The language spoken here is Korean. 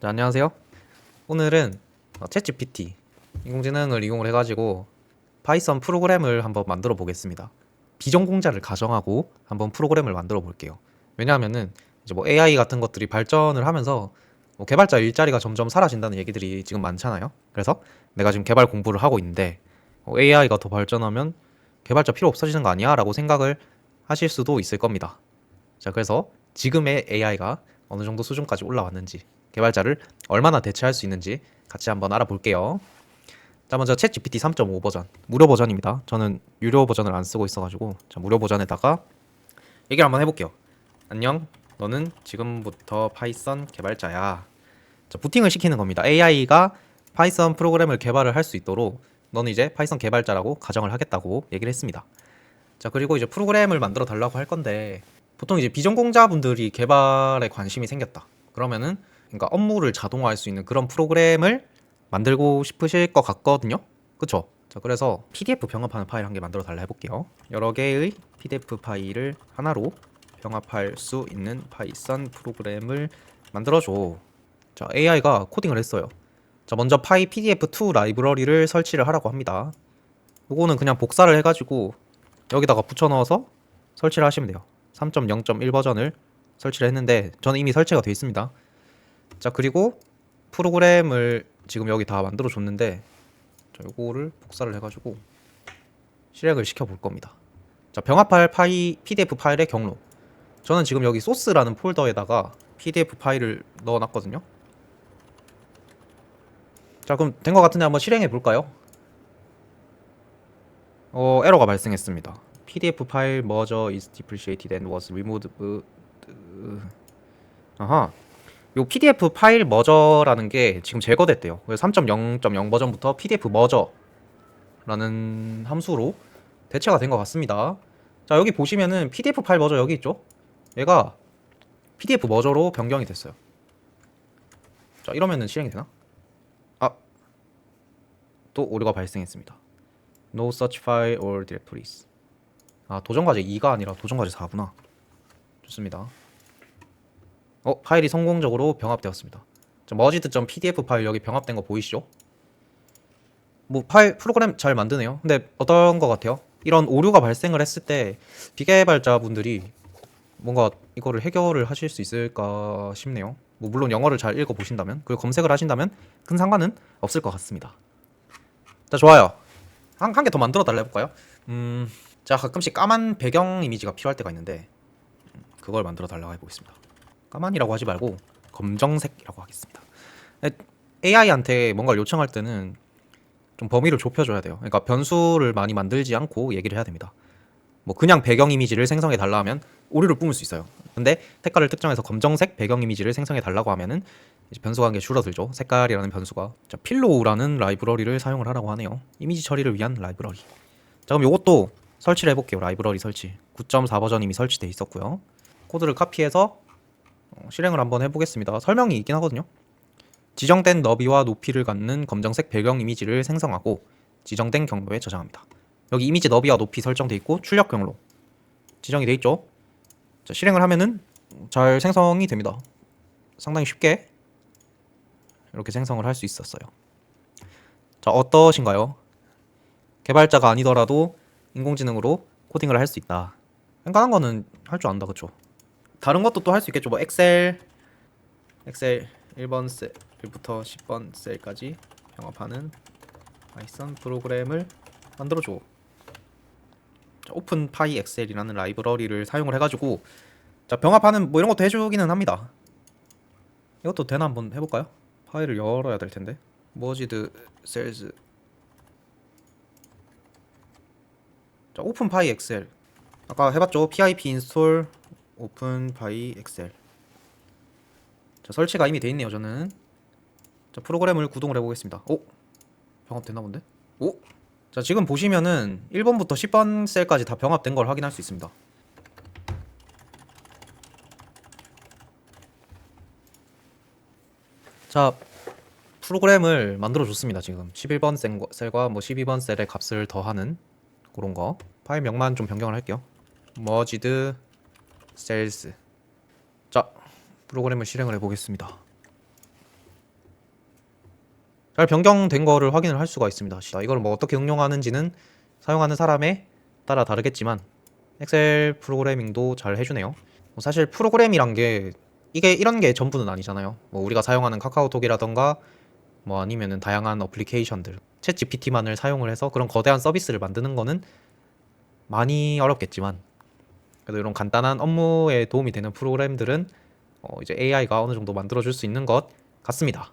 네, 안녕하세요. 오늘은 어, 챗GPT 인공지능을 이용을 해가지고 파이썬 프로그램을 한번 만들어 보겠습니다. 비전공자를 가정하고 한번 프로그램을 만들어 볼게요. 왜냐하면은 이제 뭐 AI 같은 것들이 발전을 하면서 뭐 개발자 일자리가 점점 사라진다는 얘기들이 지금 많잖아요. 그래서 내가 지금 개발 공부를 하고 있는데 어, AI가 더 발전하면 개발자 필요 없어지는 거 아니야? 라고 생각을 하실 수도 있을 겁니다. 자, 그래서 지금의 AI가 어느 정도 수준까지 올라왔는지 개발자를 얼마나 대체할 수 있는지 같이 한번 알아볼게요. 자, 먼저 챗 GPT 3.5 버전 무료 버전입니다. 저는 유료 버전을 안 쓰고 있어가지고 자, 무료 버전에다가 얘기를 한번 해볼게요. 안녕, 너는 지금부터 파이썬 개발자야. 자, 부팅을 시키는 겁니다. AI가 파이썬 프로그램을 개발을 할 수 있도록 너는 이제 파이썬 개발자라고 가정을 하겠다고 얘기를 했습니다. 자, 그리고 이제 프로그램을 만들어 달라고 할 건데 보통 이제 비전공자분들이 개발에 관심이 생겼다. 그러면은 그러니까 업무를 자동화할 수 있는 그런 프로그램을 만들고 싶으실 것 같거든요. 그쵸? 자, 그래서 PDF 병합하는 파일 한 개 만들어 달라 해볼게요. 여러 개의 PDF 파일을 하나로 병합할 수 있는 파이썬 프로그램을 만들어줘. 자, AI가 코딩을 했어요. 자, 먼저 파이 PDF2 라이브러리를 설치를 하라고 합니다. 요거는 그냥 복사를 해가지고 여기다가 붙여 넣어서 설치를 하시면 돼요. 3.0.1 버전을 설치를 했는데 저는 이미 설치가 되어 있습니다. 자 그리고 프로그램을 지금 여기 다 만들어 줬는데 자 요거를 복사를 해가지고 실행을 시켜 볼 겁니다. 자 병합할 파이 PDF 파일의 경로 저는 지금 여기 소스라는 폴더에다가 PDF 파일을 넣어놨거든요. 자 그럼 된 것 같은데 한번 실행해 볼까요? 어 에러가 발생했습니다. PDF 파일 merger is depreciated and was removed. 아하. 요 PDF 파일 머저라는 게 지금 제거됐대요. 그래서 3.0.0 버전부터 PDF 머저라는 함수로 대체가 된 것 같습니다. 자 여기 보시면은 PDF 파일 머저 여기 있죠? 얘가 PDF 머저로 변경이 됐어요. 자 이러면은 실행이 되나? 아, 또 오류가 발생했습니다. No such file or directories. 아 도전 과제 2가 아니라 도전 과제 4구나. 좋습니다. 어 파일이 성공적으로 병합되었습니다. 자, merged.pdf 파일 여기 병합된 거 보이시죠? 뭐 파일 프로그램 잘 만드네요. 근데 어떤 거 같아요? 이런 오류가 발생을 했을 때 비개발자분들이 뭔가 이거를 해결을 하실 수 있을까 싶네요. 뭐 물론 영어를 잘 읽어 보신다면 그리고 검색을 하신다면 큰 상관은 없을 것 같습니다. 자 좋아요. 한한개더 만들어 달라 해볼까요? 음, 자 가끔씩 까만 배경 이미지가 필요할 때가 있는데 음, 그걸 만들어 달라고 해보겠습니다. 까만이라고 하지 말고 검정색이라고 하겠습니다. AI한테 뭔가를 요청할 때는 좀 범위를 좁혀줘야 돼요. 그러니까 변수를 많이 만들지 않고 얘기를 해야 됩니다. 뭐 그냥 배경 이미지를 생성해 달라 하면 오류를 뿜을 수 있어요. 근데 색깔을 특정해서 검정색 배경 이미지를 생성해 달라고 하면은 변수가 한개 줄어들죠. 색깔이라는 변수가. 자, 필로우라는 라이브러리를 사용을 하라고 하네요. 이미지 처리를 위한 라이브러리. 자, 그럼 요것도 설치를 해볼게요. 라이브러리 설치. 9.4 버전 이미 설치돼 있었고요. 코드를 카피해서 어, 실행을 한번 해보겠습니다. 설명이 있긴 하거든요. 지정된 너비와 높이를 갖는 검정색 배경 이미지를 생성하고 지정된 경로에 저장합니다. 여기 이미지 너비와 높이 설정돼 있고 출력 경로 지정이 돼 있죠. 자, 실행을 하면은 잘 생성이 됩니다. 상당히 쉽게 이렇게 생성을 할 수 있었어요. 자, 어떠신가요? 개발자가 아니더라도 인공지능으로 코딩을 할 수 있다. 간단한 거는 할 줄 안다, 그쵸? 다른 것도 또 할 수 있겠죠. 뭐 엑셀, 엑셀 1번 셀부터 10번 셀까지 병합하는 파이썬 프로그램을 만들어줘. 자, 오픈 파이 엑셀이라는 라이브러리를 사용을 해가지고 자 병합하는 뭐 이런 것도 해주기는 합니다. 이것도 되나 한번 해볼까요? 파일을 열어야 될 텐데. 머지드 셀즈. 자 오픈 파이 엑셀. 아까 해봤죠? pip 인스톨 오픈 파이 엑셀. 자 설치가 이미 돼 있네요. 저는. 자 프로그램을 구동을 해보겠습니다. 오 병합 됐나 본데? 오. 자 지금 보시면은 1번부터 10번 셀까지 다 병합된 걸 확인할 수 있습니다. 자 프로그램을 만들어 줬습니다 지금 11번 셀과, 뭐 12번 셀의 값을 더하는 그런 거 파일 명만 좀 변경을 할게요 cells 자 프로그램을 실행을 해보겠습니다 잘 변경된 거를 확인을 할 수가 있습니다. 자, 이걸 뭐 어떻게 응용하는지는 사용하는 사람에 따라 다르겠지만 엑셀 프로그래밍도 잘 해주네요. 뭐 사실 프로그램이란 게 이게 이런 게 전부는 아니잖아요. 뭐 우리가 사용하는 카카오톡이라던가 뭐 아니면은 다양한 어플리케이션들, 챗 GPT만을 사용을 해서 그런 거대한 서비스를 만드는 거는 많이 어렵겠지만 그래도 이런 간단한 업무에 도움이 되는 프로그램들은 어 이제 AI가 어느 정도 만들어줄 수 있는 것 같습니다.